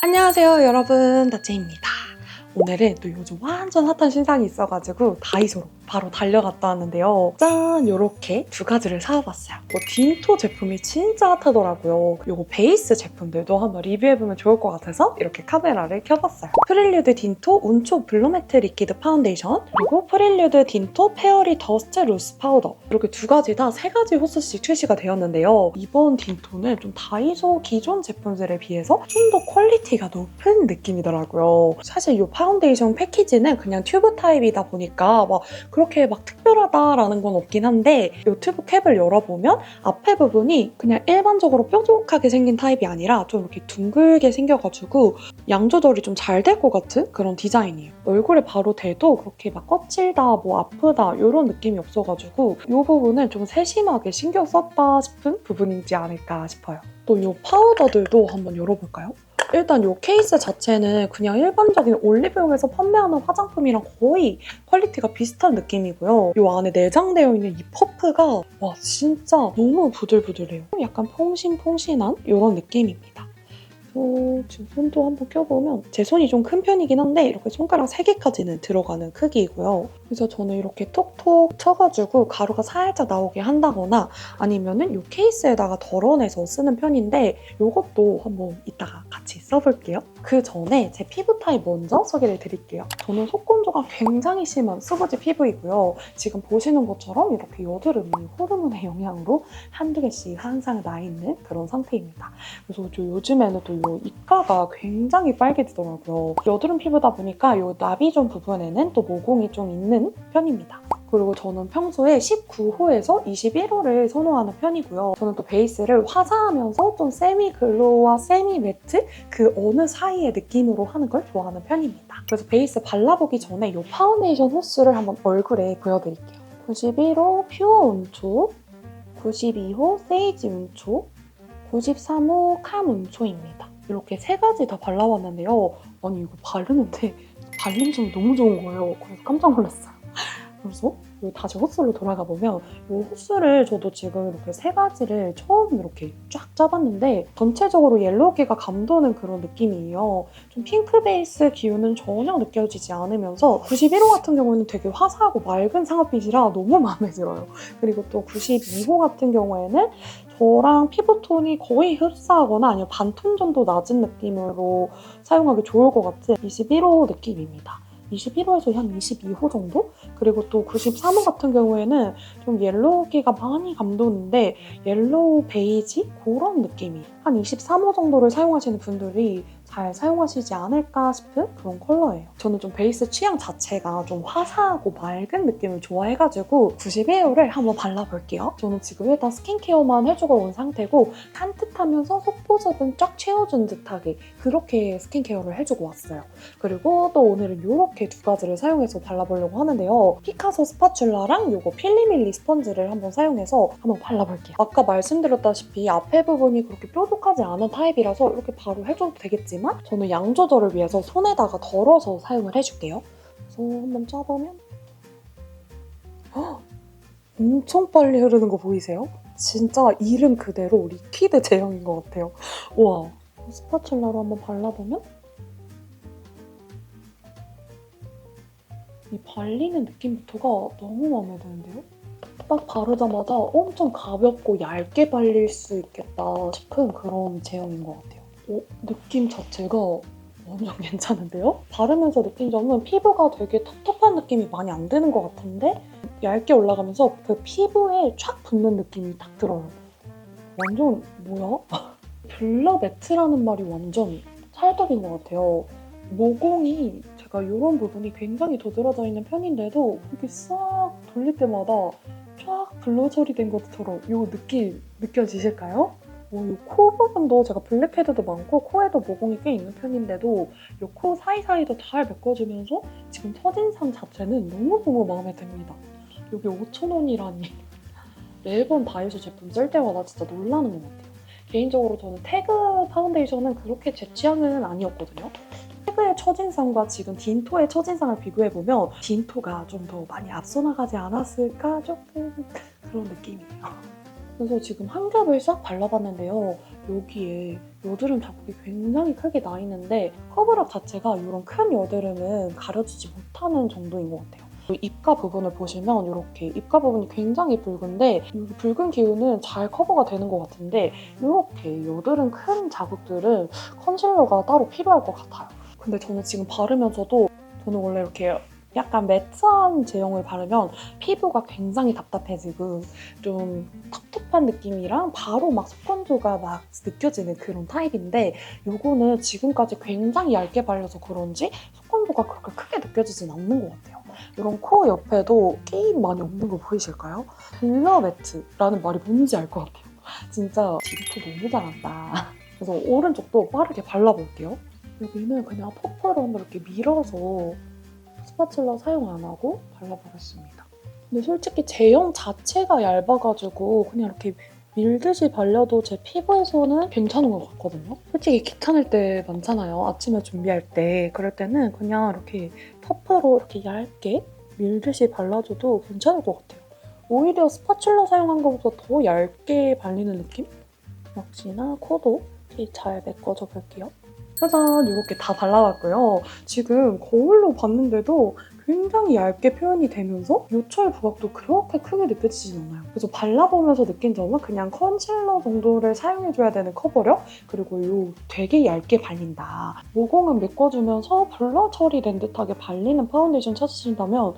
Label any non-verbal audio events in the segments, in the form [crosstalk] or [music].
안녕하세요 여러분. 다채입니다. 오늘은 또 요즘 완전 핫한 신상이 있어가지고 다이소로 바로 달려갔다 왔는데요. 짠! 이렇게 두 가지를 사와봤어요. 뭐 딘토 제품이 진짜 핫하더라고요. 요거 베이스 제품들도 한번 리뷰해보면 좋을 것 같아서 이렇게 카메라를 켜봤어요. 프릴류드 딘토 운초 블루매트 리퀴드 파운데이션 그리고 프릴류드 딘토 페어리 더스트 루스 파우더. 이렇게 두 가지 다 세 가지 호수씩 출시가 되었는데요. 이번 딘토는 좀 다이소 기존 제품들에 비해서 좀 더 퀄리티가 높은 느낌이더라고요. 사실 이 파운데이션 패키지는 그냥 튜브 타입이다 보니까 막 그렇게 막 특별하다라는 건 없긴 한데 이 튜브 캡을 열어보면 앞에 부분이 그냥 일반적으로 뾰족하게 생긴 타입이 아니라 좀 이렇게 둥글게 생겨가지고 양 조절이 좀 잘 될 것 같은 그런 디자인이에요. 얼굴에 바로 대도 그렇게 막 거칠다, 뭐 아프다 이런 느낌이 없어가지고 이 부분은 좀 세심하게 신경 썼다 싶은 부분이지 않을까 싶어요. 또 이 파우더들도 한번 열어볼까요? 일단 이 케이스 자체는 그냥 일반적인 올리브영에서 판매하는 화장품이랑 거의 퀄리티가 비슷한 느낌이고요. 이 안에 내장되어 있는 이 퍼프가 와 진짜 너무 부들부들해요. 약간 퐁신퐁신한 이런 느낌입니다. 어, 지금 손도 한번 껴보면 제 손이 좀 큰 편이긴 한데 이렇게 손가락 3개까지는 들어가는 크기이고요. 그래서 저는 이렇게 톡톡 쳐가지고 가루가 살짝 나오게 한다거나 아니면은 이 케이스에다가 덜어내서 쓰는 편인데 이것도 한번 이따가 같이 써볼게요. 그 전에 제 피부 타입 먼저 소개를 드릴게요. 저는 속건조가 굉장히 심한 수부지 피부이고요. 지금 보시는 것처럼 이렇게 여드름이 호르몬의 영향으로 한두 개씩 항상 나 있는 그런 상태입니다. 그래서 저 요즘에는 또 이 입가가 굉장히 빨개지더라고요. 여드름 피부다 보니까 이 나비존 부분에는 또 모공이 좀 있는 편입니다. 그리고 저는 평소에 19호에서 21호를 선호하는 편이고요. 저는 또 베이스를 화사하면서 좀 세미 글로우와 세미 매트 그 어느 사이의 느낌으로 하는 걸 좋아하는 편입니다. 그래서 베이스 발라보기 전에 이 파운데이션 호수를 한번 얼굴에 보여드릴게요. 91호 퓨어 운초, 92호 세이지 운초, 93호 캄 운초입니다. 이렇게 세 가지 다 발라봤는데요. 아니 이거 바르는데 발림성이 너무 좋은 거예요. 그래서 깜짝 놀랐어요. 그래서 여기 다시 호수로 돌아가 보면 이 호수를 저도 지금 이렇게 세 가지를 처음 이렇게 쫙 짜봤는데 전체적으로 옐로우기가 감도는 그런 느낌이에요. 좀 핑크 베이스 기운은 전혀 느껴지지 않으면서 91호 같은 경우에는 되게 화사하고 맑은 상아빛이라 너무 [laughs] 마음에 들어요. 그리고 또 92호 같은 경우에는 저랑 피부톤이 거의 흡사하거나 아니면 반톤 정도 낮은 느낌으로 사용하기 좋을 것 같은 21호 느낌입니다. 21호에서 한 22호 정도? 그리고 또 93호 같은 경우에는 좀 옐로우기가 많이 감도는데 옐로우 베이지? 그런 느낌이 한 23호 정도를 사용하시는 분들이 잘 사용하시지 않을까 싶은 그런 컬러예요. 저는 좀 베이스 취향 자체가 좀 화사하고 맑은 느낌을 좋아해가지고 91호를 한번 발라볼게요. 저는 지금 일단 스킨케어만 해주고 온 상태고 산뜻하면서 속보습은 쫙 채워준 듯하게 그렇게 스킨케어를 해주고 왔어요. 그리고 또 오늘은 이렇게 두 가지를 사용해서 발라보려고 하는데요. 피카소 스파츌라랑 이거 필리밀리 스펀지를 한번 사용해서 한번 발라볼게요. 아까 말씀드렸다시피 앞에 부분이 그렇게 뾰족하지 않은 타입이라서 이렇게 바로 해줘도 되겠지 만 저는 양 조절을 위해서 손에다가 덜어서 사용을 해줄게요. 그래서 한번 짜보면 헉! 엄청 빨리 흐르는 거 보이세요? 진짜 이름 그대로 리퀴드 제형인 것 같아요. 우와. 스파츌라로 한번 발라보면 이 발리는 느낌부터가 너무 마음에 드는데요? 딱 바르자마자 엄청 가볍고 얇게 발릴 수 있겠다 싶은 그런 제형인 것 같아요. 어, 느낌 자체가 완전 [laughs] 괜찮은데요? 바르면서 느낀 점은 피부가 되게 텁텁한 느낌이 많이 안 드는 것 같은데 얇게 올라가면서 그 피부에 촥 붙는 느낌이 딱 들어요. 완전 뭐야? [laughs] 블러 매트라는 말이 완전 찰떡인 것 같아요. 모공이 제가 이런 부분이 굉장히 도드라져 있는 편인데도 이렇게 싹 돌릴 때마다 쫙 블러 처리된 것처럼 이 느낌 느껴지실까요? 어, 이코 부분도 제가 블랙헤드도 많고 코에도 모공이 꽤 있는 편인데도 이 코 사이사이도 잘 메꿔주면서 지금 첫인상 자체는 너무너무 마음에 듭니다. 여기 5,000원이라니 [laughs] 매번 다이소 제품 쓸 때마다 진짜 놀라는 것 같아요. 개인적으로 저는 태그 파운데이션은 그렇게 제 취향은 아니었거든요. 태그의 첫인상과 지금 딘토의 첫인상을 비교해보면 딘토가 좀 더 많이 앞서 나가지 않았을까 조금 [laughs] 그런 느낌이에요. 그래서 지금 한 겹을 싹 발라봤는데요. 여기에 여드름 자국이 굉장히 크게 나 있는데 커버력 자체가 이런 큰 여드름은 가려지지 못하는 정도인 것 같아요. 입가 부분을 보시면 이렇게 입가 부분이 굉장히 붉은데 이 붉은 기운은 잘 커버가 되는 것 같은데 이렇게 여드름 큰 자국들은 컨실러가 따로 필요할 것 같아요. 근데 저는 지금 바르면서도 저는 원래 이렇게 약간 매트한 제형을 바르면 피부가 굉장히 답답해지고 좀 텁텁한 느낌이랑 바로 막 속건조가 막 느껴지는 그런 타입인데 요거는 지금까지 굉장히 얇게 발려서 그런지 속건조가 그렇게 크게 느껴지진 않는 것 같아요. 이런 코 옆에도 끼임 많이 없는 거 보이실까요? 빌러 매트라는 말이 뭔지 알 것 같아요. 진짜 딜트 너무 잘한다. 그래서 오른쪽도 빠르게 발라볼게요. 여기는 그냥 퍼프로 한번 이렇게 밀어서 스파츌러 사용 안 하고 발라보겠습니다. 근데 솔직히 제형 자체가 얇아가지고 그냥 이렇게 밀듯이 발려도 제 피부에서는 괜찮은 것 같거든요. 솔직히 귀찮을 때 많잖아요. 아침에 준비할 때. 그럴 때는 그냥 이렇게 퍼프로 이렇게 얇게 밀듯이 발라줘도 괜찮을 것 같아요. 오히려 스파츌러 사용한 것보다 더 얇게 발리는 느낌? 역시나 코도 잘 메꿔줘 볼게요. 짜잔 이렇게 다 발라봤고요. 지금 거울로 봤는데도 굉장히 얇게 표현이 되면서 요철 부각도 그렇게 크게 느껴지진 않아요. 그래서 발라보면서 느낀 점은 그냥 컨실러 정도를 사용해줘야 되는 커버력 그리고 요 되게 얇게 발린다. 모공은 메꿔주면서 블러 처리된 듯하게 발리는 파운데이션 찾으신다면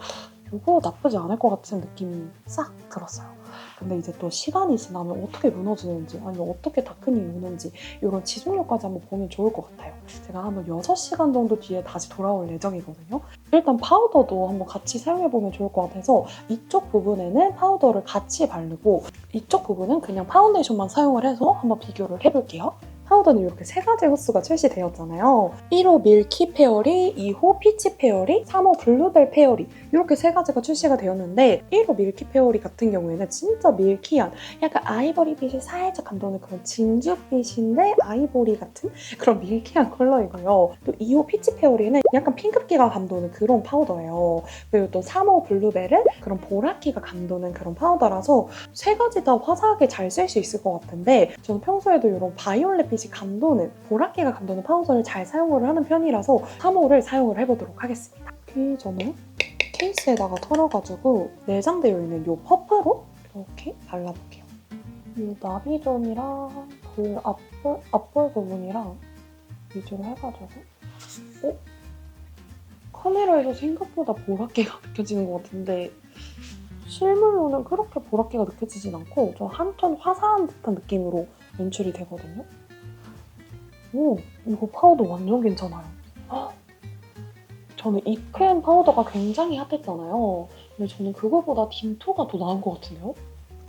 이거 나쁘지 않을 것 같은 느낌이 싹 들었어요. 근데 이제 또 시간이 지나면 어떻게 무너지는지 아니면 어떻게 다크닝이 오는지 이런 지속력까지 한번 보면 좋을 것 같아요. 제가 한번 6시간 정도 뒤에 다시 돌아올 예정이거든요. 일단 파우더도 한번 같이 사용해보면 좋을 것 같아서 이쪽 부분에는 파우더를 같이 바르고 이쪽 부분은 그냥 파운데이션만 사용을 해서 한번 비교를 해볼게요. 파우더는 이렇게 세 가지 호수가 출시되었잖아요. 1호 밀키 페어리, 2호 피치 페어리, 3호 블루벨 페어리 이렇게 세 가지가 출시가 되었는데 1호 밀키 페어리 같은 경우에는 진짜 밀키한 약간 아이보리빛이 살짝 감도는 그런 진주빛인데 아이보리 같은 그런 밀키한 컬러이고요. 또 2호 피치 페어리는 약간 핑크기가 감도는 그런 파우더예요. 그리고 또 3호 블루벨은 그런 보라기가 감도는 그런 파우더라서 세 가지 다 화사하게 잘 쓸 수 있을 것 같은데 저는 평소에도 이런 바이올렛빛 이 감도는 보라기가 감도는 파우더를 잘 사용을 하는 편이라서 3호를 사용을 해보도록 하겠습니다. 이렇게 저는 케이스에다가 털어가지고 내장되어 있는 이 퍼프로 이렇게 발라볼게요. 이 나비존이랑 그 앞볼, 앞볼 부분이랑 위주로 해가지고 어? 카메라에서 생각보다 보라기가 [laughs] 느껴지는 것 같은데 실물로는 그렇게 보라기가 느껴지진 않고 좀 한톤 화사한 듯한 느낌으로 연출이 되거든요. 오, 이거 파우더 완전 괜찮아요. 헉, 저는 입크림 파우더가 굉장히 핫했잖아요. 근데 저는 그거보다 딘토가 더 나은 것 같은데요?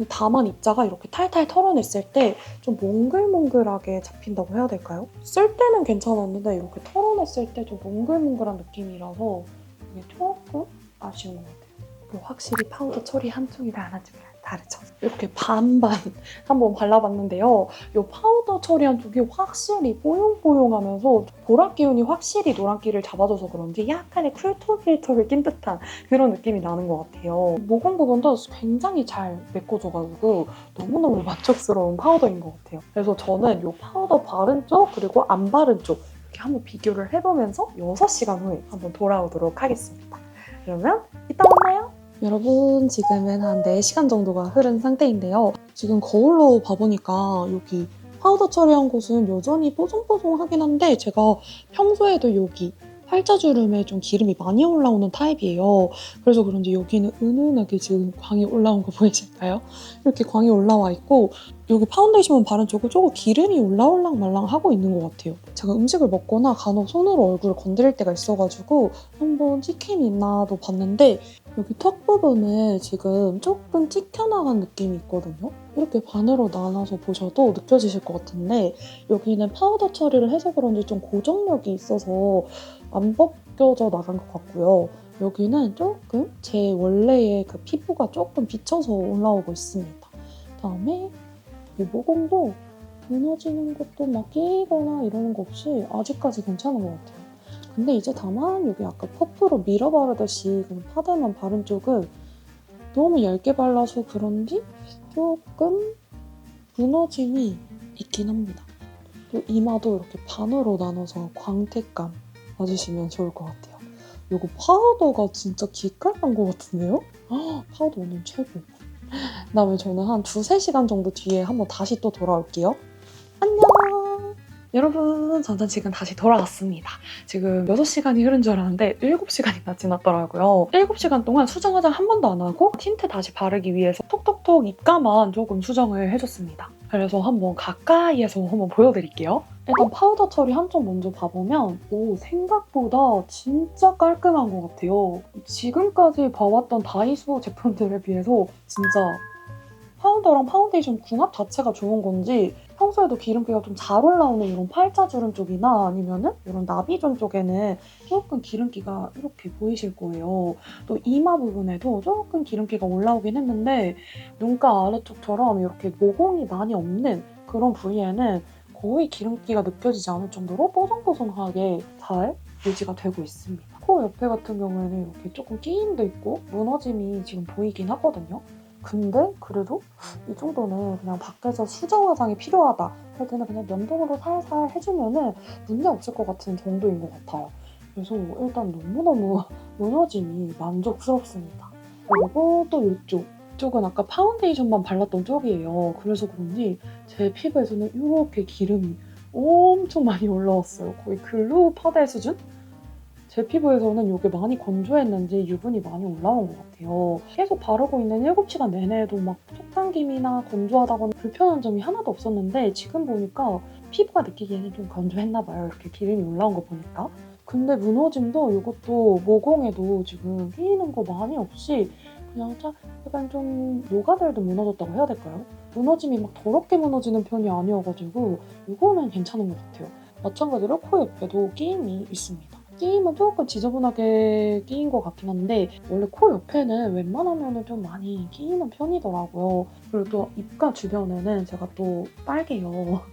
다만 입자가 이렇게 탈탈 털어냈을 때 좀 몽글몽글하게 잡힌다고 해야 될까요? 쓸 때는 괜찮았는데 이렇게 털어냈을 때 좀 몽글몽글한 느낌이라서 이게 조금 아쉬운 것 같아요. 그리고 확실히 파우더 처리 한쪽이랑 안 한쪽이랑 다르죠. 이렇게 반반 [laughs] 한번 발라봤는데요. 이 파우더 처리한 쪽이 확실히 뽀용뽀용하면서 보라 기운이 확실히 노란기를 잡아줘서 그런지 약간의 쿨톤 필터를 낀 듯한 그런 느낌이 나는 것 같아요. 모공 부분도 굉장히 잘 메꿔줘가지고 너무너무 [laughs] 만족스러운 파우더인 것 같아요. 그래서 저는 이 파우더 바른 쪽 그리고 안 바른 쪽 이렇게 한번 비교를 해보면서 6시간 후에 한번 돌아오도록 하겠습니다. 그러면 이따 만나요. 여러분 지금은 한 4시간 정도가 흐른 상태인데요. 지금 거울로 봐보니까 여기 파우더 처리한 곳은 여전히 뽀송뽀송하긴 한데 제가 평소에도 여기 팔자주름에 좀 기름이 많이 올라오는 타입이에요. 그래서 그런지 여기는 은은하게 지금 광이 올라온 거 보이실까요? 이렇게 광이 올라와 있고 여기 파운데이션 바른 쪽은 조금 기름이 올라올랑 말랑 하고 있는 것 같아요. 제가 음식을 먹거나 간혹 손으로 얼굴을 건드릴 때가 있어가지고 한번 찍힘이 있나도 봤는데 여기 턱 부분에 지금 조금 찍혀나간 느낌이 있거든요. 이렇게 반으로 나눠서 보셔도 느껴지실 것 같은데 여기는 파우더 처리를 해서 그런지 좀 고정력이 있어서 안 벗겨져 나간 것 같고요. 여기는 조금 제 원래의 그 피부가 조금 비쳐서 올라오고 있습니다. 다음에 이 모공도 무너지는 것도 막 끼거나 이러는 거 없이 아직까지 괜찮은 것 같아요. 근데 이제 다만 여기 아까 퍼프로 밀어 바르듯이 파데만 바른 쪽은 너무 얇게 발라서 그런지 조금 무너짐이 있긴 합니다. 또 이마도 이렇게 반으로 나눠서 광택감 봐주시면 좋을 것 같아요. 이거 파우더가 진짜 기깔난 것 같은데요? 아, 파우더 오늘 최고. [laughs] 그다음에 저는 한 두세 시간 정도 뒤에 한번 다시 또 돌아올게요. 여러분, 저는 지금 다시 돌아왔습니다. 지금 6시간이 흐른 줄 알았는데 7시간이나 지났더라고요. 7시간 동안 수정 화장 한 번도 안 하고 틴트 다시 바르기 위해서 톡톡톡 입가만 조금 수정을 해줬습니다. 그래서 한번 가까이에서 한번 보여드릴게요. 일단 파우더 처리 한쪽 먼저 봐보면 오 생각보다 진짜 깔끔한 것 같아요. 지금까지 봐왔던 다이소 제품들에 비해서 진짜 파우더랑 파운데이션 궁합 자체가 좋은 건지 평소에도 기름기가 좀 잘 올라오는 이런 팔자 주름 쪽이나 아니면은 이런 나비존 쪽에는 조금 기름기가 이렇게 보이실 거예요. 또 이마 부분에도 조금 기름기가 올라오긴 했는데 눈가 아래쪽처럼 이렇게 모공이 많이 없는 그런 부위에는 거의 기름기가 느껴지지 않을 정도로 뽀송뽀송하게 잘 유지가 되고 있습니다. 코 옆에 같은 경우에는 이렇게 조금 끼임도 있고 무너짐이 지금 보이긴 하거든요. 근데 그래도 이 정도는 그냥 밖에서 수정 화장이 필요하다 할 때는 그냥 면봉으로 살살 해주면은 문제 없을 것 같은 정도인 것 같아요. 그래서 일단 너무너무 [laughs] 무너짐이 만족스럽습니다. 그리고 또 이쪽. 이쪽은 아까 파운데이션만 발랐던 쪽이에요. 그래서 그런지 제 피부에서는 이렇게 기름이 엄청 많이 올라왔어요. 거의 글루 파데 수준? 제 피부에서는 이게 많이 건조했는지 유분이 많이 올라온 것 같아요. 계속 바르고 있는 7시간 내내에도 막 속당김이나 건조하다거나 불편한 점이 하나도 없었는데 지금 보니까 피부가 느끼기에는 좀 건조했나 봐요. 이렇게 기름이 올라온 거 보니까. 근데 무너짐도 이것도 모공에도 지금 끼이는 거 많이 없이 그냥 짜- 약간 좀 녹아들도 무너졌다고 해야 될까요? 무너짐이 막 더럽게 무너지는 편이 아니어가지고 이거는 괜찮은 것 같아요. 마찬가지로 코 옆에도 끼임이 있습니다. 끼임은 조금 지저분하게 끼인 것 같긴 한데 원래 코 옆에는 웬만하면 좀 많이 끼이는 편이더라고요. 그리고 또 입가 주변에는 제가 또 빨개요.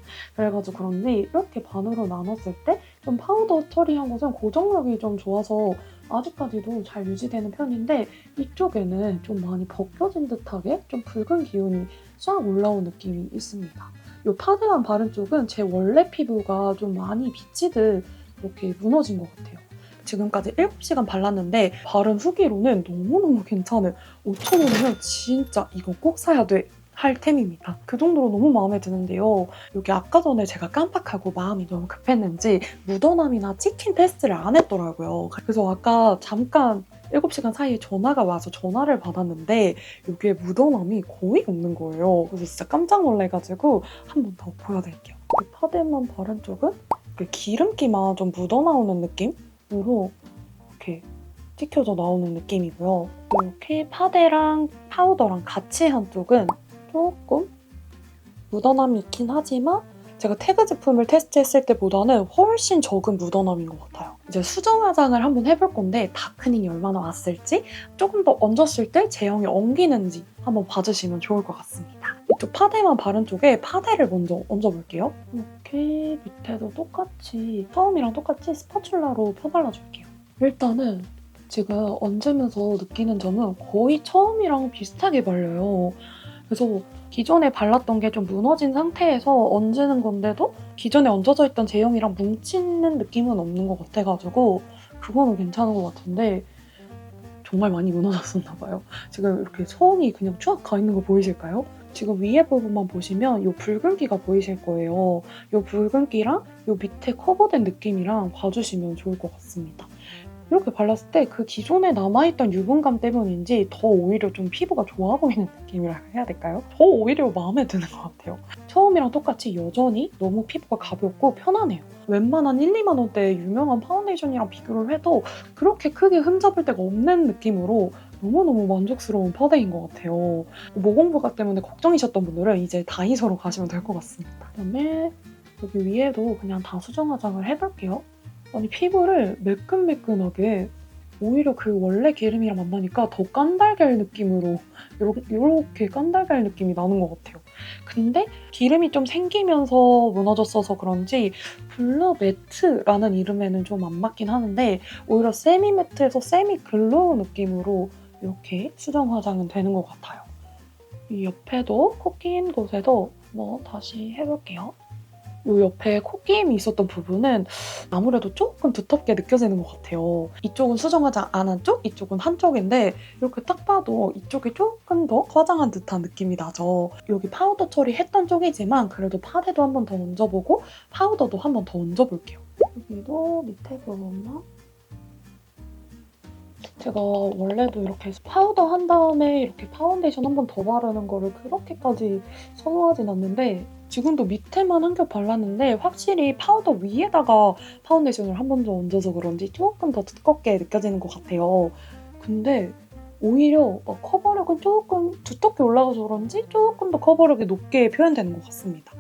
[laughs] 그래가지고 그런지 이렇게 반으로 나눴을 때 좀 파우더 처리한 것은 고정력이 좀 좋아서 아직까지도 잘 유지되는 편인데 이쪽에는 좀 많이 벗겨진 듯하게 좀 붉은 기운이 싹 올라온 느낌이 있습니다. 이 파데만 바른 쪽은 제 원래 피부가 좀 많이 비치듯 이렇게 무너진 것 같아요. 지금까지 7시간 발랐는데 바른 후기로는 너무너무 괜찮은 5,000원이면 진짜 이거 꼭 사야 돼. 할 템입니다. 그 정도로 너무 마음에 드는데요. 여기 아까 전에 제가 깜빡하고 마음이 너무 급했는지 묻어남이나 찍힌 테스트를 안 했더라고요. 그래서 아까 잠깐 7시간 사이에 전화가 와서 전화를 받았는데 여기에 묻어남이 거의 없는 거예요. 그래서 진짜 깜짝 놀래가지고 한 번 더 보여드릴게요. 이 파데만 바른 쪽은 기름기만 좀 묻어나오는 느낌으로 이렇게 찍혀져 나오는 느낌이고요. 이렇게 파데랑 파우더랑 같이 한 쪽은 조금 묻어남이 있긴 하지만 제가 태그 제품을 테스트했을 때보다는 훨씬 적은 묻어남인 것 같아요. 이제 수정 화장을 한번 해볼 건데 다크닝이 얼마나 왔을지 조금 더 얹었을 때 제형이 엉기는지 한번 봐주시면 좋을 것 같습니다. 이쪽 파데만 바른 쪽에 파데를 먼저 얹어볼게요. 이렇게 밑에도 똑같이 처음이랑 똑같이 스파츌라로 펴발라줄게요. 일단은 제가 얹으면서 느끼는 점은 거의 처음이랑 비슷하게 발려요. 그래서 기존에 발랐던 게 좀 무너진 상태에서 얹는 건데도 기존에 얹어져 있던 제형이랑 뭉치는 느낌은 없는 것 같아가지고 그거는 괜찮은 것 같은데 정말 많이 무너졌었나 봐요. 지금 이렇게 선이 그냥 쫙 가 있는 거 보이실까요? 지금 위에 부분만 보시면 이 붉은기가 보이실 거예요. 이 붉은기랑 이 밑에 커버된 느낌이랑 봐주시면 좋을 것 같습니다. 이렇게 발랐을 때 그 기존에 남아있던 유분감 때문인지 더 오히려 좀 피부가 좋아 보이는 느낌이라 해야 될까요? 더 오히려 마음에 드는 것 같아요. 처음이랑 똑같이 여전히 너무 피부가 가볍고 편하네요. 웬만한 1, 2만 원대의 유명한 파운데이션이랑 비교를 해도 그렇게 크게 흠잡을 데가 없는 느낌으로 너무너무 만족스러운 파데인 것 같아요. 모공 부각 때문에 걱정이셨던 분들은 이제 다이소로 가시면 될 것 같습니다. 그다음에 여기 위에도 그냥 다 수정 화장을 해볼게요. 아니 피부를 매끈매끈하게 오히려 그 원래 기름이랑 만나니까 더 깐달걀 느낌으로 이렇게 깐달걀 느낌이 나는 것 같아요. 근데 기름이 좀 생기면서 무너졌어서 그런지 블루 매트라는 이름에는 좀 안 맞긴 하는데 오히려 세미 매트에서 세미 글로우 느낌으로 이렇게 수정 화장은 되는 것 같아요. 이 옆에도 코 끼인 곳에도 한번 다시 해볼게요. 이 옆에 코끼임이 있었던 부분은 아무래도 조금 두텁게 느껴지는 것 같아요. 이쪽은 수정하지 않은 쪽, 이쪽은 한쪽인데 이렇게 딱 봐도 이쪽이 조금 더 화장한 듯한 느낌이 나죠. 여기 파우더 처리했던 쪽이지만 그래도 파데도 한 번 더 얹어보고 파우더도 한 번 더 얹어볼게요. 여기도 밑에 부분만 제가 원래도 이렇게 파우더 한 다음에 이렇게 파운데이션 한 번 더 바르는 거를 그렇게까지 선호하진 않는데 지금도 밑에만 한 겹 발랐는데 확실히 파우더 위에다가 파운데이션을 한 번 더 얹어서 그런지 조금 더 두껍게 느껴지는 것 같아요. 근데 오히려 막 커버력은 조금 두텁게 올라가서 그런지 조금 더 커버력이 높게 표현되는 것 같습니다.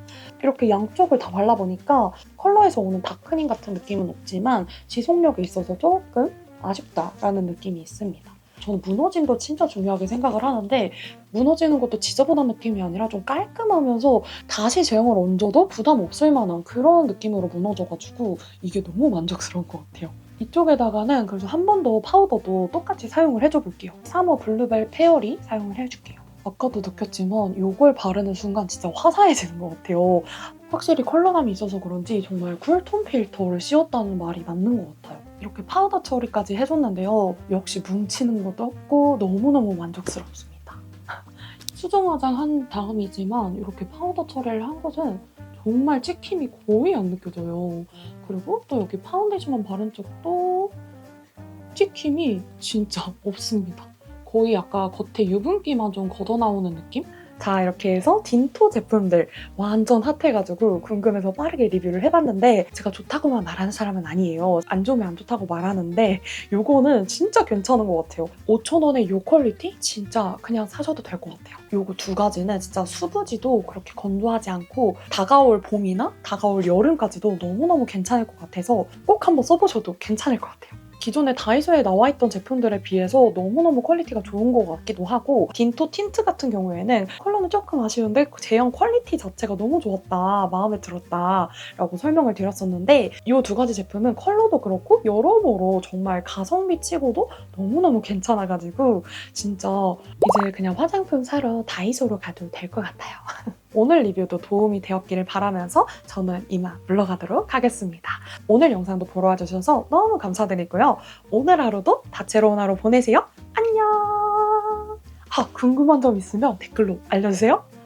이렇게 양쪽을 다 발라보니까 컬러에서 오는 다크닝 같은 느낌은 없지만 지속력에 있어서 조금 아쉽다라는 느낌이 있습니다. 저는 무너짐도 진짜 중요하게 생각을 하는데 무너지는 것도 지저분한 느낌이 아니라 좀 깔끔하면서 다시 제형을 얹어도 부담 없을 만한 그런 느낌으로 무너져가지고 이게 너무 만족스러운 것 같아요. 이쪽에다가는 그래서 한 번 더 파우더도 똑같이 사용을 해줘 볼게요. 사머 블루벨 페어리 사용을 해줄게요. 아까도 느꼈지만 이걸 바르는 순간 진짜 화사해지는 것 같아요. 확실히 컬러감이 있어서 그런지 정말 쿨톤 필터를 씌웠다는 말이 맞는 것 같아요. 이렇게 파우더 처리까지 해줬는데요. 역시 뭉치는 것도 없고 너무너무 만족스럽습니다. [laughs] 수정 화장한 다음이지만 이렇게 파우더 처리를 한 것은 정말 찍힘이 거의 안 느껴져요. 그리고 또 여기 파운데이션만 바른 쪽도 찍힘이 진짜 [laughs] 없습니다. 거의 아까 겉에 유분기만 좀 걷어나오는 느낌? 자 이렇게 해서 딘토 제품들 완전 핫해가지고 궁금해서 빠르게 리뷰를 해봤는데 제가 좋다고만 말하는 사람은 아니에요. 안 좋으면 안 좋다고 말하는데 요거는 진짜 괜찮은 것 같아요. 5,000원의 요 퀄리티 진짜 그냥 사셔도 될 것 같아요. 요거 두 가지는 진짜 수부지도 그렇게 건조하지 않고 다가올 봄이나 다가올 여름까지도 너무너무 괜찮을 것 같아서 꼭 한번 써보셔도 괜찮을 것 같아요. 기존에 다이소에 나와 있던 제품들에 비해서 너무너무 퀄리티가 좋은 것 같기도 하고 딘토 틴트 같은 경우에는 컬러는 조금 아쉬운데 제형 퀄리티 자체가 너무 좋았다 마음에 들었다 라고 설명을 드렸었는데 이 두 가지 제품은 컬러도 그렇고 여러모로 정말 가성비 치고도 너무너무 괜찮아가지고 진짜 이제 그냥 화장품 사러 다이소로 가도 될 것 같아요 [laughs] 오늘 리뷰도 도움이 되었기를 바라면서 저는 이만 물러가도록 하겠습니다. 오늘 영상도 보러 와주셔서 너무 감사드리고요. 오늘 하루도 다채로운 하루 보내세요. 안녕! 아, 궁금한 점 있으면 댓글로 알려주세요.